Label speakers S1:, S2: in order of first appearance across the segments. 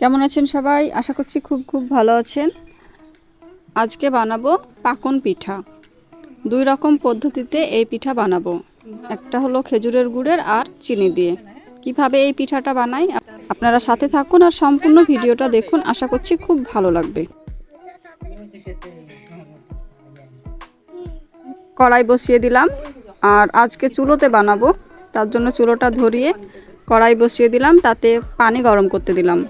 S1: কেমন আছেন সবাই? আশা করছি খুব খুব ভালো আছেন। আজকে বানাবো পাকন পিঠা। দুই রকম পদ্ধতিতে এই পিঠা বানাবো। একটা হলো খেজুরের গুড়ের আর চিনি দিয়ে। কীভাবে এই পিঠাটা বানাই? আপনারা সাথে থাকুন আর সম্পূর্ণ ভিডিওটা দেখুন। আশা করছি খুব ভালো লাগবে। কড়াই বসিয়ে দিলাম। আর আজকে চুলোতে বানাবো। তার জন্য চুলোটা ধরিয়ে কড়াই বসিয়ে দিলাম। তাতে পানি গরম করতে দিলাম।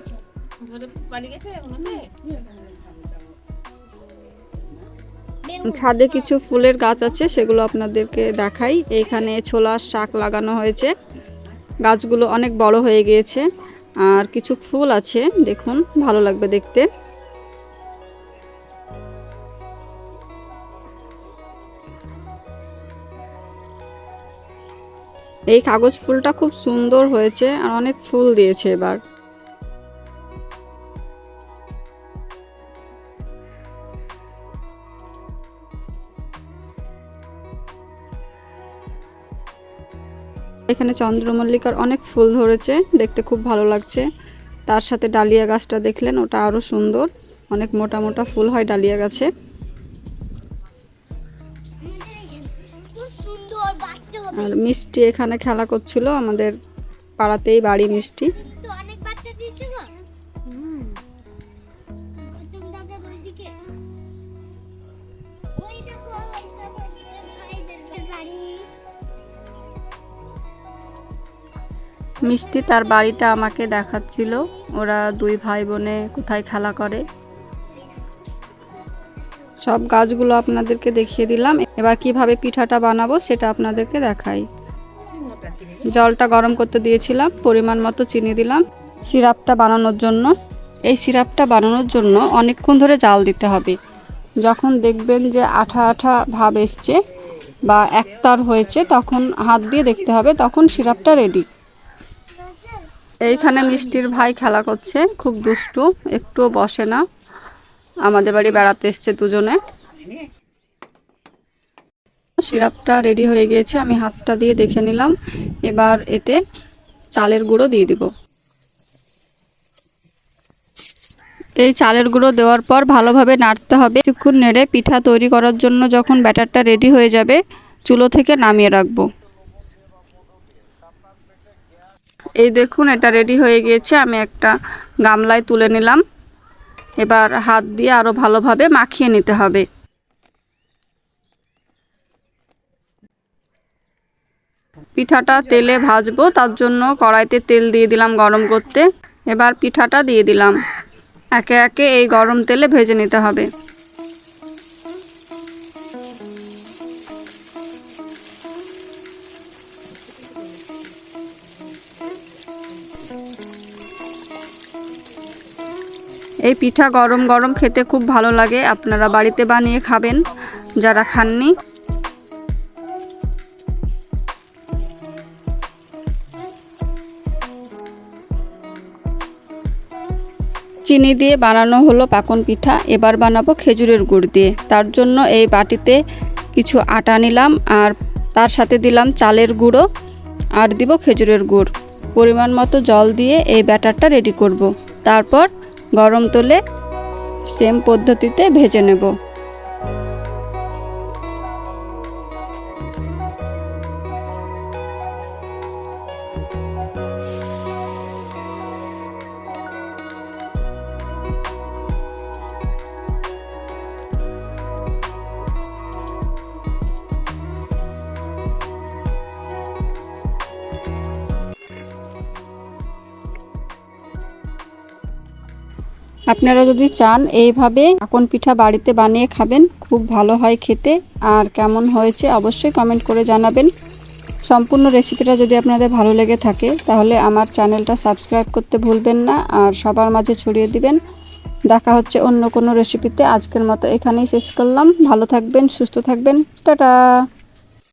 S1: ছাদে কিছু ফুলের গাছ আছে, সেগুলো আপনাদেরকে দেখাই। এইখানে ছোলার শাক লাগানো হয়েছে। গাছগুলো অনেক বড় হয়ে গিয়েছে। আর কিছু ফুল আছে, দেখুন, ভালো লাগবে দেখতে। এই কাগজ ফুলটা খুব সুন্দর হয়েছে, আর অনেক ফুল দিয়েছে এবার। এখানে চন্দ্রমল্লিকার অনেক ফুল ধরেছে, দেখতে খুব ভালো লাগছে। তার সাথে ডালিয়া গাছটা দেখলেন, ওটা আরও সুন্দর। অনেক মোটা মোটা ফুল হয় ডালিয়া গাছে। আর মিষ্টি এখানে খেলা করছিল আমাদের পাড়াতেই বাড়ি মিষ্টি। মিষ্টি তার বাড়িটা আমাকে দেখাচ্ছিল। ওরা দুই ভাই বোনে কোথায় খেলা করে। সব গাছগুলো আপনাদেরকে দেখিয়ে দিলাম। এবার কীভাবে পিঠাটা বানাবো সেটা আপনাদেরকে দেখাই। জলটা গরম করতে দিয়েছিলাম, পরিমাণ মতো চিনি দিলাম সিরাপটা বানানোর জন্য। এই সিরাপটা বানানোর জন্য অনেকক্ষণ ধরে জাল দিতে হবে। যখন দেখবেন যে আঠা আঠা ভাব এসছে বা একতার হয়েছে, তখন হাত দিয়ে দেখতে হবে, তখন সিরাপটা রেডি এইখানে মিষ্টির ভাই খেলা করছে, খুব দুষ্টু, একটুও বসে না। আমাদের বাড়ি বেড়াতে এসছে দুজনে। সিরাপটা রেডি হয়ে গিয়েছে, আমি হাতটা দিয়ে দেখে নিলাম। এবার এতে চালের গুঁড়ো দিয়ে দিব। এই চালের গুঁড়ো দেওয়ার পর ভালোভাবে নাড়তে হবে। কিছুক্ষণ নেড়ে পিঠা তৈরি করার জন্য যখন ব্যাটারটা রেডি হয়ে যাবে, চুলো থেকে নামিয়ে রাখব। এই দেখুন, এটা রেডি হয়ে গিয়েছে। আমি একটা গামলায় তুলে নিলাম। এবার হাত দিয়ে আরও ভালোভাবে মাখিয়ে নিতে হবে। পিঠাটা তেলে ভাজবো, তার জন্য কড়াইতে তেল দিয়ে দিলাম গরম করতে। এবার পিঠাটা দিয়ে দিলাম। একে একে এই গরম তেলে ভেজে নিতে হবে। এই পিঠা গরম গরম খেতে খুব ভালো লাগে। আপনারা বাড়িতে বানিয়ে খাবেন, যারা খাননি। চিনি দিয়ে বানানো হলো পাকন পিঠা। এবার বানাবো খেজুরের গুড় দিয়ে। তার জন্য এই বাটিতে কিছু আটা নিলাম আর তার সাথে দিলাম চালের গুঁড়ো আর দিব খেজুরের গুড়। পরিমাণ মতো জল দিয়ে এই ব্যাটারটা রেডি করব। তারপর গরম তুলে সেম পদ্ধতিতে ভেজে নেব। আপনারা যদি চান এইভাবে আকন পিঠা বাড়িতে বানিয়ে খাবেন, খুব ভালো হয় খেতে। আর কেমন হয়েছে অবশ্যই কমেন্ট করে জানাবেন। সম্পূর্ণ রেসিপিটা যদি আপনাদের ভালো লেগে থাকে, তাহলে আমার চ্যানেলটা সাবস্ক্রাইব করতে ভুলবেন না আর সবার মাঝে ছড়িয়ে দিবেন। দেখা হচ্ছে অন্য কোনো রেসিপিতে। আজকের মতো এখানেই শেষ করলাম। ভালো থাকবেন, সুস্থ থাকবেন। টাটা!